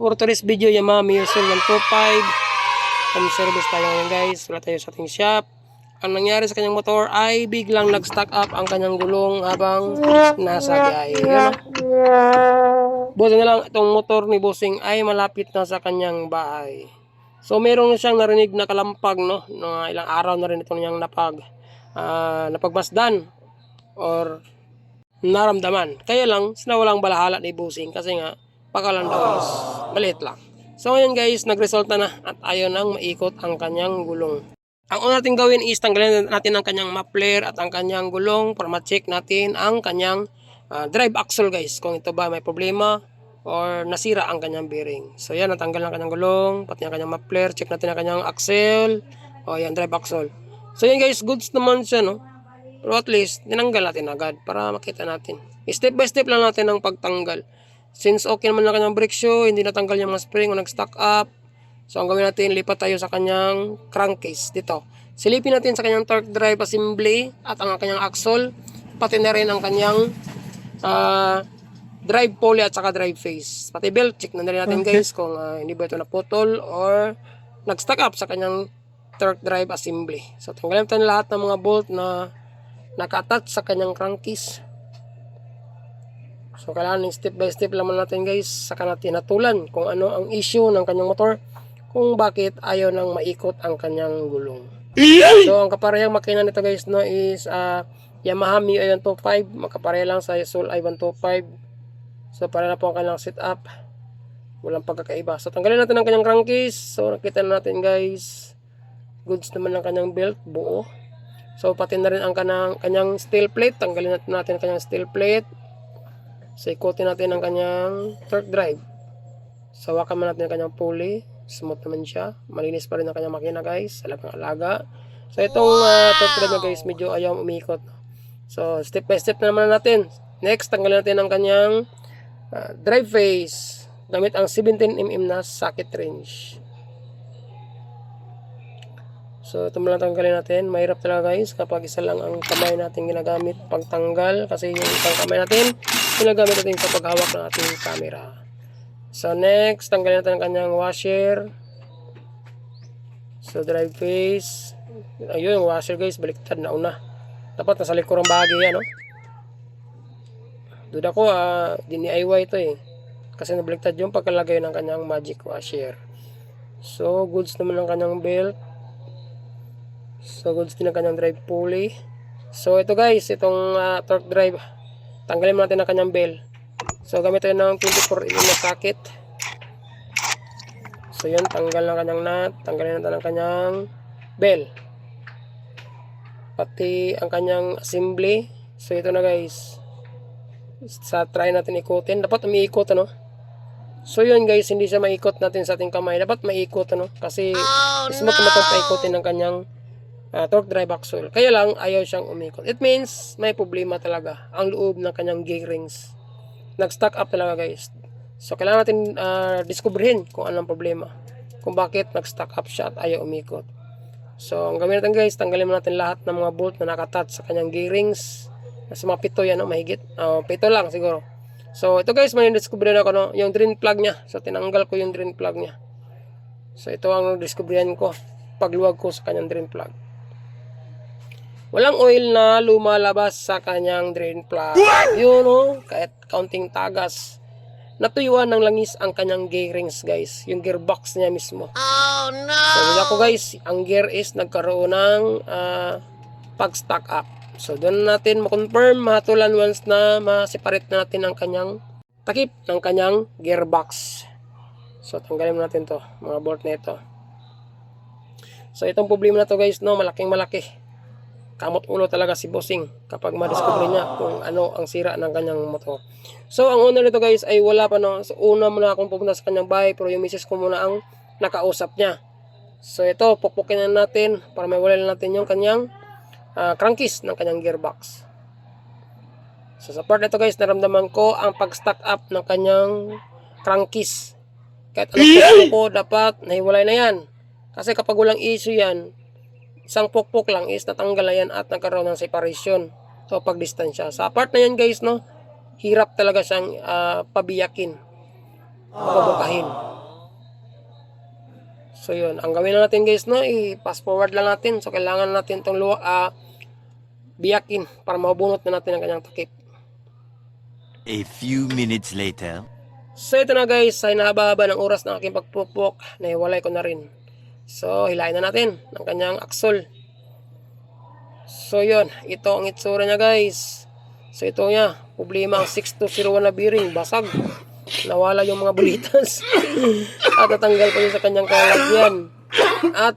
For today's video, Yamaha Miyosel 125. Home service tayo ngayon guys. Wala tayo sa ating shop. Ang nangyari sa kanyang motor ay biglang nag-stack up ang kanyang gulong habang nasa biyahe. Buti na lang itong motor ni Bossing ay malapit na sa kanyang bahay. So meron siyang narinig na kalampag no, na ilang araw na rin itong niyang napag ah, napagmasdan or naramdaman. Kaya lang, sinawalang balahala ni Bossing kasi nga pakalan daw maliit lang. So ngayon guys, nagresulta na at ayaw nang maikot ang kanyang gulong. Ang una natin gawin is tanggalin natin ang kanyang muffler at ang kanyang gulong para ma-check natin ang kanyang ah, drive axle guys. Kung ito ba may problema or nasira ang kanyang bearing. So yan, natanggal ang kanyang gulong, pati ang kanyang muffler, check natin ang kanyang axle. O yan, drive axle. So yan guys, goods naman siya no. Pero at least, tinanggal natin agad para makita natin. Step by step lang natin ang pagtanggal. Since okay naman ang kanyang brake shoe, hindi natanggal yung mga spring o nag-stock up. So ang gawin natin, lipat tayo sa kanyang crankcase dito. Silipin natin sa kanyang torque drive assembly at ang kanyang axle, pati na rin ang kanyang ah, drive pulley at saka drive face. Pati belt, check na rin natin guys kung ah, hindi ba ito naputol or nag-stock up sa kanyang torque drive assembly. So tanggalin natin lahat ng mga bolt na naka-attach sa kanyang crankcase. So kailangan ng step by step laman natin guys saka natin natulan kung ano ang issue ng kanyang motor kung bakit ayaw nang maikot ang kanyang gulong. So ang kaparehang makina nito guys no is ah, Yamaha Mio 125 makapareha lang sa Soul i125. So para na po ang kanyang setup. Walang pagkakaiba. So tanggalin natin ang kanyang crankcase. So nakita na natin guys. Goods naman ang kanyang belt buo. So pati na rin ang kanyang, kanyang steel plate. Tanggalin natin, natin ang kanyang steel plate. So ikutin natin ang kanyang torque drive. So hawakan mo natin ang kanyang pulley. Smooth naman siya. Malinis pa rin ang kanyang makina guys. Alagang alaga. So itong uh, torque drive niya guys medyo ayaw umikot. So step by step na naman natin. Next tanggalin natin ang kanyang uh, drive face. Gamit ang 17mm na socket wrench. So ito muna tanggalin natin. Mahirap talaga guys kapag isa lang ang kamay natin ginagamit pagtanggal kasi yung isang kamay natin ginagamit natin sa paghawak ng ating camera. So next, tanggalin natin ang kanyang washer. So drive face. Ayun, yung washer guys, baliktad na una. Dapat nasa likurang bahagi yan, no? Duda ko, ah, DIY ito eh. Kasi nabaliktad yung pagkalagay ng kanyang magic washer. So, goods naman ang kanyang belt. So, goods din ang kanyang drive pulley. So, ito guys, itong ah, torque drive. Tanggalin mo natin ang kanyang bell. So, gamit tayo ng 24 mm na socket. So, yun, tanggal ng kanyang nut. Tanggalin natin ang kanyang bell. Pati ang kanyang assembly. So, ito na guys. Sa try natin ikutin. Dapat umiikot, ano? So, yun guys, hindi siya maikot natin sa ating kamay. Dapat maikot, ano? Kasi, smooth naman itong paikutin ng kanyang uh, torque drive axle. Kaya lang, ayaw siyang umikot. It means, may problema talaga ang loob ng kanyang gear rings. Nag-stuck up talaga guys. So, kailangan natin uh, diskubrihin kung anong problema. Kung bakit nag-stuck up siya at ayaw umikot. So, ang gawin natin guys, tanggalin mo natin lahat ng mga bolt na nakatouch sa kanyang gear Nasa mga pito yan, no? mahigit. Uh, pito lang siguro. So, ito guys, may diskubrihin ako, no? yung drain plug niya. So, tinanggal ko yung drain plug niya. So, ito ang diskubrihan ko. Pagluwag ko sa kanyang drain plug. Walang oil na lumalabas sa kanyang drain plug. Yun o, kahit counting tagas. Natuyuan ng langis ang kanyang gear rings guys. Yung gearbox niya mismo. Oh no! So wala ko guys, ang gear is nagkaroon ng uh, pag-stock up. So doon natin ma-confirm, matulan once na ma-separate natin ang kanyang takip ng kanyang gearbox. So tanggalin natin to, mga bolt na ito. So itong problema na to guys, no, malaking malaki kamot ulo talaga si Bossing kapag ma-discover niya kung ano ang sira ng kanyang motor. So, ang una nito guys ay wala pa no. So, una muna akong pupunta sa kanyang bahay pero yung misis ko muna ang nakausap niya. So, ito, pukpukin na natin para may wala natin yung kanyang uh, crankcase ng kanyang gearbox. So, sa part nito guys, naramdaman ko ang pag-stack up ng kanyang crankcase. Kahit ano po dapat nahiwalay na yan. Kasi kapag walang issue yan, isang pukpok lang is natanggal na yan at nagkaroon ng separation. So, pagdistansya. Sa part na yan guys, no, hirap talaga siyang ah, pabiyakin. Pabukahin. So, yun. Ang gawin na natin guys, no, i-pass forward lang natin. So, kailangan natin itong luwa, ah, biyakin para mabunot na natin ang kanyang takip. A few minutes later. So ito na guys, sa hinahaba-haba ng oras ng aking pagpupok, nahiwalay ko na rin. So hilahin na natin ng kanyang aksol. So yun, ito ang itsura niya guys. So ito niya, problema ang 6201 na bearing, basag. Nawala yung mga bulitas. At natanggal ko yun sa kanyang kalagyan. At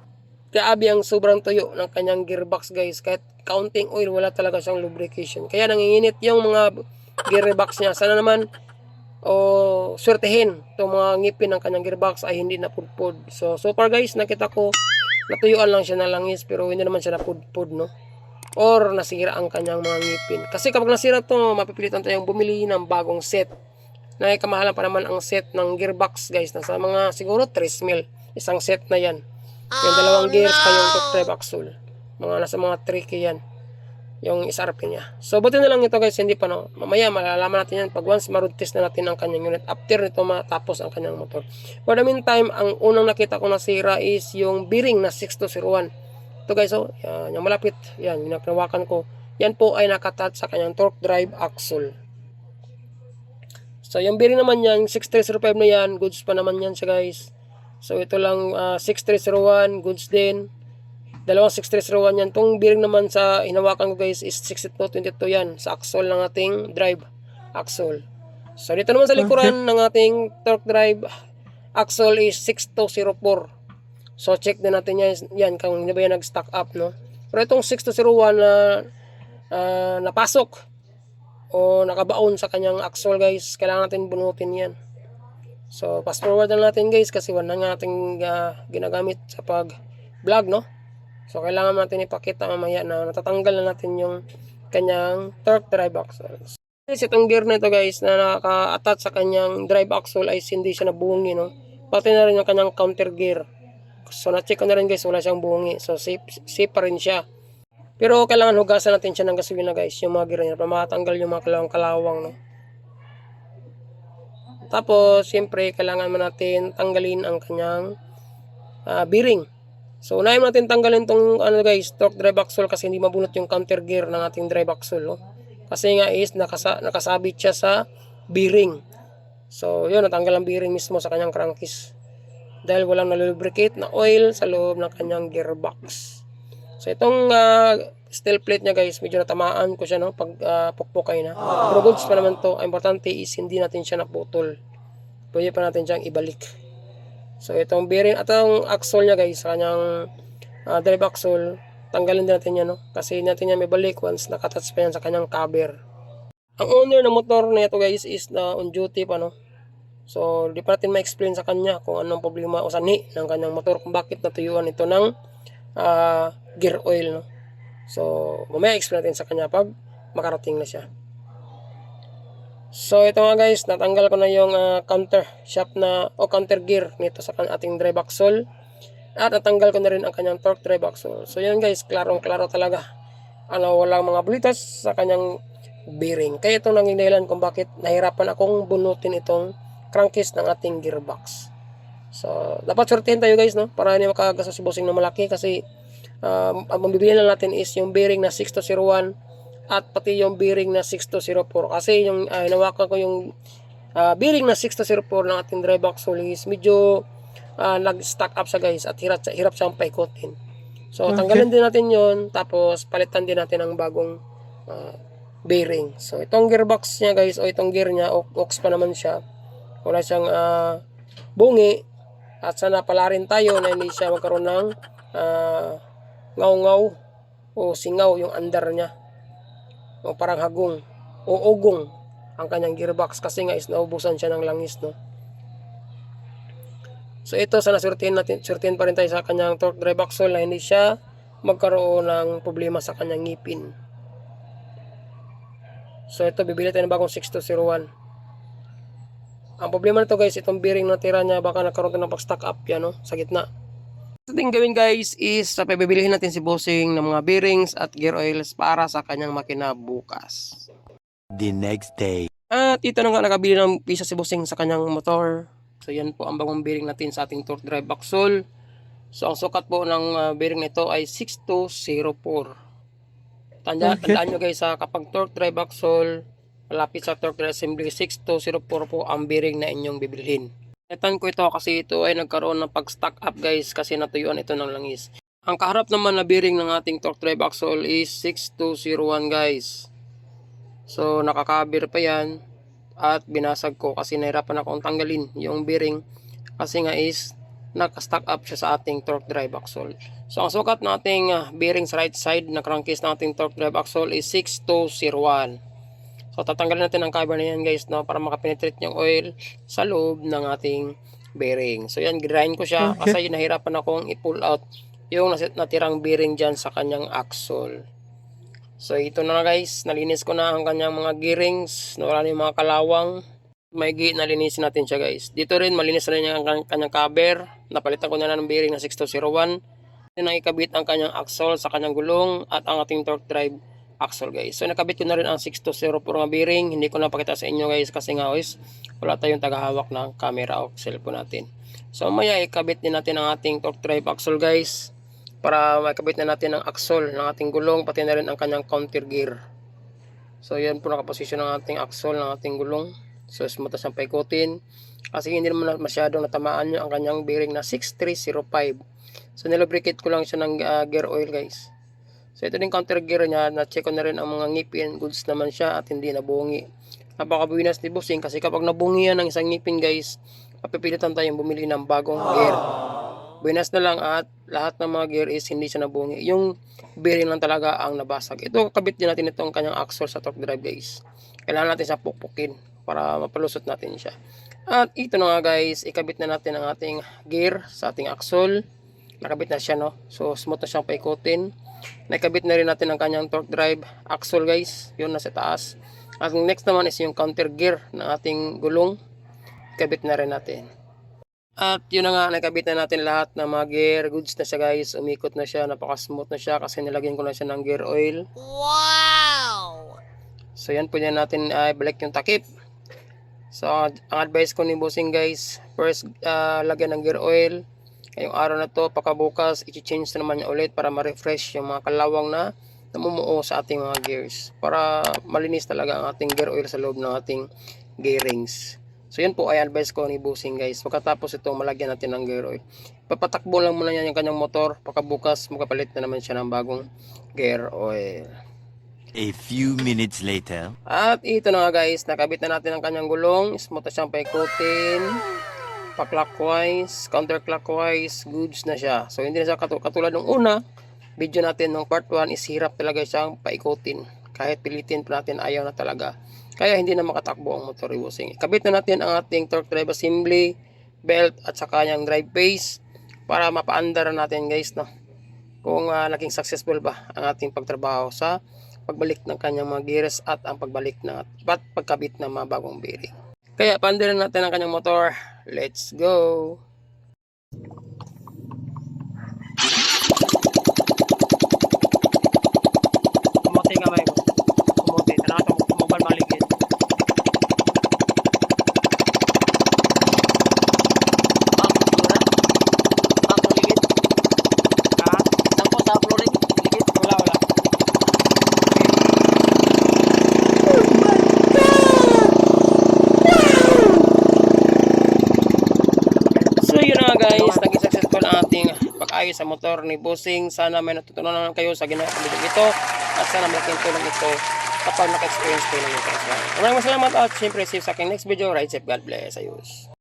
kaabi ang sobrang tuyo ng kanyang gearbox guys. Kahit counting oil, wala talaga siyang lubrication. Kaya nanginginit yung mga gearbox niya. Sana naman o swertehin itong mga ngipin ng kanyang gearbox ay hindi napudpud. So, so far guys, nakita ko natuyuan lang siya ng langis pero hindi naman siya napudpud, no? Or nasira ang kanyang mga ngipin. Kasi kapag nasira to, mapipilitan tayong bumili ng bagong set. Na kamahalan pa naman ang set ng gearbox guys. Nasa mga siguro 3 mil. Isang set na yan. Yung dalawang gears pa yung drive axle. Mga nasa mga 3k yan yung SRP niya. So, buti na lang ito guys, hindi pa no. Mamaya malalaman natin yan pag once maroon test na natin ang kanyang unit after nito matapos ang kanyang motor. For the meantime, ang unang nakita ko nasira is yung bearing na 6201. Ito guys, oh, yan, yung malapit, yan, yung ko. Yan po ay nakatouch sa kanyang torque drive axle. So, yung bearing naman yan, 6305 na yan, goods pa naman yan siya guys. So, ito lang, ah, 6301, goods din. Dalawang 6301 yan. Itong bearing naman sa hinawakan ko guys is 6222 yan sa axle ng ating drive axle. So dito naman sa likuran ng ating torque drive axle is 6204. So check din natin yan, yan kung hindi ba yan nag-stack up no. Pero itong 6201 na ah, napasok o nakabaon sa kanyang axle guys, kailangan natin bunutin yan. So fast forward na natin guys kasi wala nga nating ah, ginagamit sa pag vlog no. So, kailangan natin ipakita mamaya na natatanggal na natin yung kanyang torque drive axle. Guys, itong gear na ito guys na naka-attach sa kanyang drive axle ay hindi siya nabungi, no? Pati na rin yung kanyang counter gear. So, na-check ko na rin guys, wala siyang bungi. So, safe, safe pa rin siya. Pero, kailangan hugasan natin siya ng gasolina guys, yung mga gear niya, para matanggal yung mga kalawang-kalawang, no? Tapos, siyempre, kailangan man natin tanggalin ang kanyang ah, bearing. So, unahin natin tanggalin tong ano guys, torque drive axle kasi hindi mabunot yung counter gear ng ating drive axle. No? Kasi nga is nakasa, nakasabit siya sa bearing. So, yun, natanggal ang bearing mismo sa kanyang crankcase. Dahil walang nalubricate na oil sa loob ng kanyang gearbox. So, itong ah, steel plate niya guys, medyo natamaan ko siya no, pag uh, pukpukay na. Pero goods pa naman to. Ang importante is hindi natin siya naputol. Pwede pa natin siyang ibalik. So itong bearing at ang axle niya guys, kanyang ah, drive axle, tanggalin din natin yan no. Kasi natin yan may balik once nakatouch pa yan sa kanyang cover. Ang owner ng motor na ito guys is na on duty pa no. So di pa natin ma-explain sa kanya kung anong problema o sanhi ng kanyang motor kung bakit natuyuan ito ng ah, gear oil no. So mamaya explain natin sa kanya pag makarating na siya. So ito nga guys, natanggal ko na yung ah, counter shaft na o counter gear nito sa ating drive axle. At natanggal ko na rin ang kanyang torque drive axle. So yan guys, klarong-klaro talaga. Ano, walang mga bulitas sa kanyang bearing. Kaya ito naging dahilan kung bakit nahirapan akong bunutin itong crankcase ng ating gearbox. So, dapat sortihin tayo guys, no? Para hindi makagastos si bossing na malaki kasi um, ang mabibili lang natin is yung bearing na 6201 at pati yung bearing na 6204 kasi yung uh, hinawakan ko yung ah, bearing na 6204 ng ating drive axle is medyo ah, nag-stack up siya guys at hirap, hirap siyang paikutin. So tanggalin din natin yon tapos palitan din natin ng bagong ah, bearing. So itong gearbox niya guys o itong gear niya ox pa naman siya. Wala siyang ah, bungi at sana pala rin tayo na hindi siya magkaroon ng ah, ngaw-ngaw. O singaw yung andar niya. O parang hagong. O ugong ang kanyang gearbox kasi nga is naubusan siya ng langis no? So ito sana surtihin natin surtihin pa rin tayo sa kanyang torque drive axle na hindi siya magkaroon ng problema sa kanyang ngipin. So ito bibili tayo ng bagong 6201 ang problema nito guys itong bearing na tira niya baka nagkaroon ng pag-stack up yan no? Sa gitna ating gawin guys is sa pabibilihin natin si Bossing ng mga bearings at gear oils para sa kanyang makina bukas. The next day. At ito na nga nakabili ng pisa si Bossing sa kanyang motor. So yan po ang bagong bearing natin sa ating torque drive axle. So ang sukat po ng uh, bearing nito ay 6204. Tanda, tandaan nyo guys ha, kapag torque drive axle, malapit sa torque drive assembly, 6204 po ang bearing na inyong bibilhin. Netan ko ito kasi ito ay nagkaroon ng pag-stock up guys kasi natuyuan ito ng langis. Ang kaharap naman na bearing ng ating torque drive axle is 6201 guys. So nakakabir pa yan at binasag ko kasi nahirapan akong tanggalin yung bearing kasi nga is naka-stock up siya sa ating torque drive axle. So ang sukat ng ating ah, bearing sa right side na crankcase ng ating torque drive axle is 6201. So tatanggalin natin ang cover na yan guys no, para makapenetrate yung oil sa loob ng ating bearing. So yan, grind ko siya kasi nahirapan akong i-pull out yung natirang bearing dyan sa kanyang axle. So ito na guys, nalinis ko na ang kanyang mga gearings, nawala na yung mga kalawang. May gi nalinisin natin siya guys. Dito rin malinis na rin ang kan- kanyang cover. Napalitan ko na lang ng bearing na 6201. Then nakikabit ang kanyang axle sa kanyang gulong at ang ating torque drive axle guys. So nakabit ko na rin ang 6204 nga bearing. Hindi ko na pakita sa inyo guys kasi nga guys wala tayong tagahawak ng camera o cellphone natin. So maya ikabit din natin ang ating torque drive axle guys para makabit na natin ang axle ng ating gulong pati na rin ang kanyang counter gear. So yan po nakaposisyon ng ating axle ng ating gulong. So smooth siyang paikutin. Kasi hindi naman na- masyadong natamaan nyo ang kanyang bearing na 6305. So nilubricate ko lang siya ng ah, gear oil guys. So ito din counter gear niya, na-check ko na rin ang mga ngipin, goods naman siya at hindi nabungi. Napakabuinas ni Bossing kasi kapag nabungi yan ng isang ngipin guys, mapipilitan tayong bumili ng bagong gear. Buinas na lang at lahat ng mga gear is hindi siya nabungi. Yung bearing lang talaga ang nabasag. Ito, kabit din natin itong kanyang axle sa torque drive guys. Kailangan natin siya pukpukin para mapalusot natin siya. At ito na nga guys, ikabit na natin ang ating gear sa ating axle. Nakabit na siya no. So smooth na siyang paikutin. Nakabit na rin natin ang kanyang torque drive axle guys. Yun nasa taas. At ang next naman is yung counter gear ng ating gulong. Kabit na rin natin. At yun na nga, nakabit na natin lahat ng mga gear. Goods na siya guys. Umikot na siya. Napaka-smooth na siya kasi nilagyan ko na siya ng gear oil. Wow! So yan po yan natin ay balik yung takip. So ang advice ko ni bossing guys, first ah, lagyan ng gear oil. Ngayong araw na to, pakabukas, i-change na naman niya ulit para ma-refresh yung mga kalawang na namumuo sa ating mga gears. Para malinis talaga ang ating gear oil sa loob ng ating gearings. So yan po ay advice ko ni bossing guys. Pagkatapos ito, malagyan natin ng gear oil. Papatakbo lang muna yan yung kanyang motor. Pagkabukas, magkapalit na naman siya ng bagong gear oil. A few minutes later. At ito na nga guys, nakabit na natin ang kanyang gulong. Smooth na siyang paikutin. Pa-clockwise, counterclockwise, goods na siya. So hindi na siya katu- katulad ng una. Video natin ng part 1 is hirap talaga siyang paikutin. Kahit pilitin pa natin, ayaw na talaga. Kaya hindi na makatakbo ang motor reversing. Kabit na natin ang ating torque drive assembly, belt at saka yung drive base para mapaandar natin guys no kung ah, naging successful ba ang ating pagtrabaho sa pagbalik ng kanyang mga gears at ang pagbalik ng at pagkabit ng mga bagong bearing. Kaya pandirin natin ang kanyang motor. Let's go! Sa motor ni Bossing. Sana may natutunan naman kayo sa ginawa ito at sana malaking tulong ito kapag naka-experience kayo ng ito. Maraming salamat at syempre see you sa aking next video. Ride safe, God bless. Ayos.